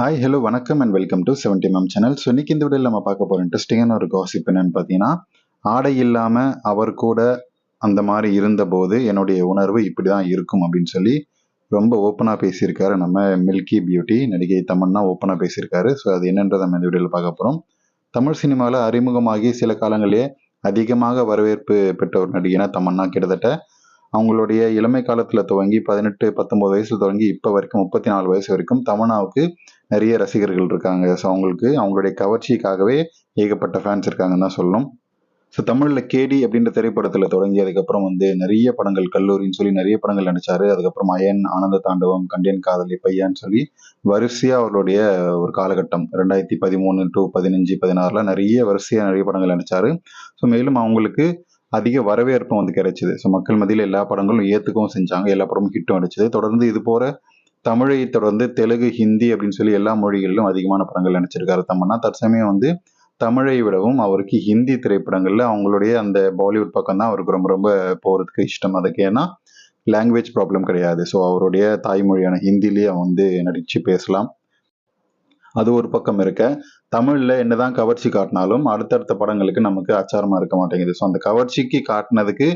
Hi hello வணக்கம் and welcome to seventy ma'am channel so இன்னைக்கு இந்த வீடியோவில் நம்ம பார்க்க போகிற இன்ட்ரெஸ்டிங்கான ஒரு காசிப் என்னன்னு பார்த்தீங்கன்னா ஆடை இல்லாமல் அவர் கூட அந்த மாதிரி இருந்தபோது என்னுடைய உணர்வு இப்படி தான் இருக்கும் அப்படின்னு சொல்லி ரொம்ப ஓப்பனாக பேசியிருக்காரு. நம்ம மில்கி பியூட்டி நடிகை தமன்னா ஓப்பனாக பேசியிருக்காரு. ஸோ அது என்னன்றதை நம்ம இந்த வீடியோவில் பார்க்க போகிறோம் தமிழ் சினிமாவில் அறிமுகமாகி சில காலங்களே அதிகமாக வரவேற்பு பெற்ற ஒரு நடிகைனா தமன்னா. கிட்டத்தட்ட அவங்களுடைய இளமை காலத்தில் துவங்கி பதினெட்டு பத்தொம்போது வயசில் துவங்கி இப்போ வரைக்கும் முப்பத்தி நாலு வயசு வரைக்கும் தமன்னாவுக்கு நிறைய ரசிகர்கள் இருக்காங்க. ஸோ அவங்களுக்கு அவங்களுடைய கவர்ச்சிக்காகவே ஏகப்பட்ட ஃபேன்ஸ் இருக்காங்கன்னு தான் சொல்லணும். ஸோ தமிழில் கேடி அப்படின்ற திரைப்படத்தில் தொடங்கி அதுக்கப்புறம் வந்து நிறைய படங்கள் கல்லூரின்னு சொல்லி நிறைய படங்கள் நடித்தார் அதுக்கப்புறம் அயன் ஆனந்த தாண்டவம் கண்டியன் காதலி பையான்னு சொல்லி வரிசையாக அவருடைய ஒரு காலகட்டம். ரெண்டாயிரத்தி பதிமூணு டு பதினஞ்சு பதினாறுல நிறைய வரிசையாக நிறைய படங்கள் நடித்தார் ஸோ மேலும் அவங்களுக்கு அதிக வரவேற்பும் வந்து கிடைச்சிது. ஸோ மக்கள் மத்தியில் எல்லா படங்களும் ஏற்றுக்கவும் செஞ்சாங்க. எல்லா படமும் ஹிட்டும் அடிச்சது. தொடர்ந்து இது போகிற தமிழை தொடர்ந்து தெலுங்கு ஹிந்தி அப்படின்னு சொல்லி எல்லா மொழிகளிலும் அதிகமான படங்கள் நடிச்சிருக்காரு தம்மன்னா தற்சமயம் வந்து தமிழை விடவும் அவருக்கு ஹிந்தி திரைப்படங்கள்ல அவங்களுடைய அந்த பாலிவுட் பக்கம் தான் அவருக்கு ரொம்ப ரொம்ப போகிறதுக்கு இஷ்டம். அதுக்கு ஏன்னா லாங்குவேஜ் ப்ராப்ளம் கிடையாது. ஸோ அவருடைய தாய்மொழியான ஹிந்திலேயே வந்து நடித்து பேசலாம். அது ஒரு பக்கம் இருக்க. தமிழில் என்னதான் கவர்ச்சி காட்டினாலும் அடுத்தடுத்த படங்களுக்கு நமக்கு அச்சாரமாக இருக்க மாட்டேங்குது. ஸோ அந்த கவர்ச்சிக்கு காட்டினதுக்கு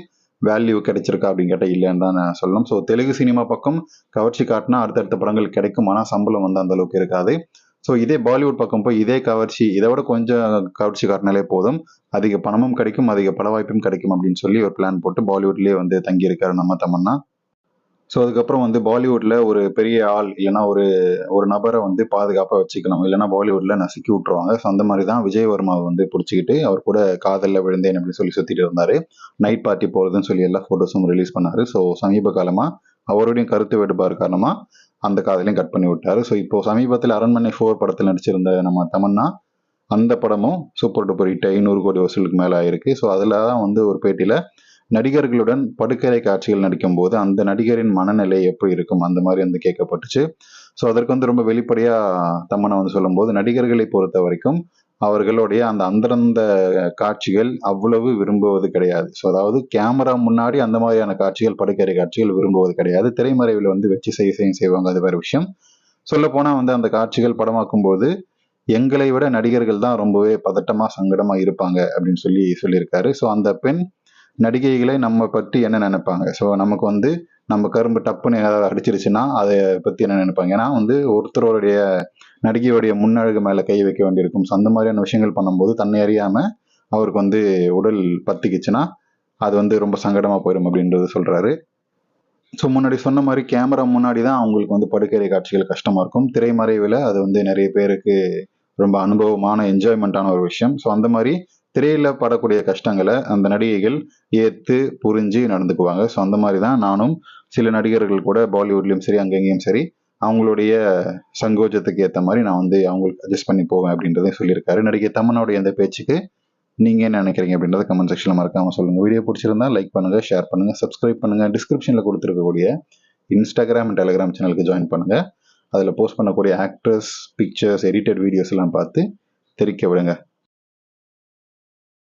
வேல்யூ கிடைச்சிருக்கா அப்படின்னு கேட்டால் இல்லைன்னு தான் நான் சொல்லணும். ஸோ தெலுங்கு சினிமா பக்கம் கவர்ச்சி காட்டினா அடுத்தடுத்த படங்கள் கிடைக்கும். ஆனால் சம்பளம் வந்து அந்த அளவுக்கு இருக்காது. ஸோ இதே பாலிவுட் பக்கம் போய் இதே கவர்ச்சி இதை விட கொஞ்சம் கவர்ச்சி காட்டினாலே போதும். அதிக பணமும் கிடைக்கும் அதிக பட வாய்ப்பும் கிடைக்கும் அப்படின்னு சொல்லி ஒரு பிளான் போட்டு பாலிவுட்லேயே வந்து தங்கியிருக்காரு நம்ம தமன்னா ஸோ அதுக்கப்புறம் வந்து பாலிவுட்ல ஒரு பெரிய ஆள் இல்லைன்னா ஒரு ஒரு நபரை வந்து பாதுகாப்பாக வச்சுக்கணும். இல்லைன்னா பாலிவுட்ல நசுக்கி விட்டுருவாங்க. ஸோ அந்த மாதிரி தான் விஜய் வர்மாவை வந்து பிடிச்சிக்கிட்டு அவர் கூட காதலில் விழுந்தேன் அப்படின்னு சொல்லி சுற்றிட்டு இருந்தாரு. நைட் பார்ட்டி போகிறதுன்னு சொல்லி எல்லா ஃபோட்டோஸும் ரிலீஸ் பண்ணாரு. ஸோ சமீப காலமாக அவருடைய கருத்து வேறுபாடு காரணமாக அந்த காதலையும் கட் பண்ணி விட்டாரு. ஸோ இப்போ சமீபத்தில் அரண்மனை ஃபோர் படத்தில் நடிச்சிருந்த நம்ம தமன்னா அந்த படமும் சூப்பர் டூப்பர் ஹிட் ஐநூறு கோடி வசூலுக்கு மேலே ஆயிருக்கு. ஸோ அதில் தான் வந்து ஒரு பேட்டியில் நடிகர்களுடன் படுக்கரை காட்சிகள் நடிக்கும் போது அந்த நடிகரின் மனநிலை எப்படி இருக்கும்? அந்த மாதிரி வந்து கேட்கப்பட்டுச்சு. ஸோ அதற்கு வந்து ரொம்ப வெளிப்படையா தம்மனை வந்து சொல்லும்போது நடிகர்களை பொறுத்த வரைக்கும் அவர்களுடைய அந்த அந்தரந்த காட்சிகள் அவ்வளவு விரும்புவது கிடையாது. ஸோ அதாவது கேமரா முன்னாடி அந்த மாதிரியான காட்சிகள் படுக்கரை காட்சிகள் விரும்புவது கிடையாது. திரைமறைவில் வந்து வச்சு செய்ய செய்ய செய்வாங்க. அது வேறு விஷயம். சொல்ல வந்து அந்த காட்சிகள் படமாக்கும் போது எங்களை விட நடிகர்கள் தான் ரொம்பவே பதட்டமா சங்கடமா இருப்பாங்க அப்படின்னு சொல்லி சொல்லியிருக்காரு. ஸோ அந்த பெண் நடிகைகளை நம்ம பற்றி என்ன நினைப்பாங்க? ஸோ நமக்கு வந்து நம்ம கரும்பு டப்புன்னு ஏதாவது அடிச்சிருச்சுன்னா அதை பற்றி என்ன நினைப்பாங்க? ஏன்னா வந்து ஒருத்தருடைய நடிகையுடைய முன்னழகு மேலே கை வைக்க வேண்டியிருக்கும். ஸோ அந்த மாதிரியான விஷயங்கள் பண்ணும்போது தன்னை அறியாமல் அவருக்கு வந்து உடல் பத்திக்குச்சுன்னா அது வந்து ரொம்ப சங்கடமாக போயிடும் அப்படின்றது சொல்கிறாரு ஸோ முன்னாடி சொன்ன மாதிரி கேமரா முன்னாடி தான் அவங்களுக்கு வந்து படுக்கறை காட்சிகள் கஷ்டமாக இருக்கும். திரைமறைவில் அது வந்து நிறைய பேருக்கு ரொம்ப அனுபவமான என்ஜாய்மெண்ட்டான ஒரு விஷயம். ஸோ அந்த மாதிரி திரையில படக்கூடிய கஷ்டங்களை அந்த நடிகைகள் ஏற்று புரிஞ்சு நடந்துக்குவாங்க. ஸோ அந்த மாதிரி தான் நானும் சில நடிகர்கள் கூட பாலிவுட்லேயும் சரி அங்கங்கேயும் சரி அவங்களுடைய சங்கோஜத்துக்கு ஏற்ற மாதிரி நான் வந்து அவங்களுக்கு அட்ஜஸ்ட் பண்ணி போவேன் அப்படின்றதையும் சொல்லியிருக்காரு. நடிகை தமனோடைய அந்த பேச்சுக்கு நீங்கள் என்ன நினைக்கிறீங்க அப்படின்றத கமெண்ட் செக்ஷனில் மறக்காமல் சொல்லுங்கள் வீடியோ பிடிச்சிருந்தா லைக் பண்ணுங்கள் ஷேர் பண்ணுங்கள் சப்ஸ்கிரைப் பண்ணுங்கள் டிஸ்கிரிப்ஷனில் கொடுத்துருக்கக்கூடிய இன்ஸ்டாகிராம் அண்ட் டெலிகிராம் சேனலுக்கு ஜாயின் பண்ணுங்கள் அதில் போஸ்ட் பண்ணக்கூடிய ஆக்டர்ஸ் பிக்சர்ஸ் எடிட்டட் வீடியோஸ் எல்லாம் பார்த்து தெரிக்க விடுங்க.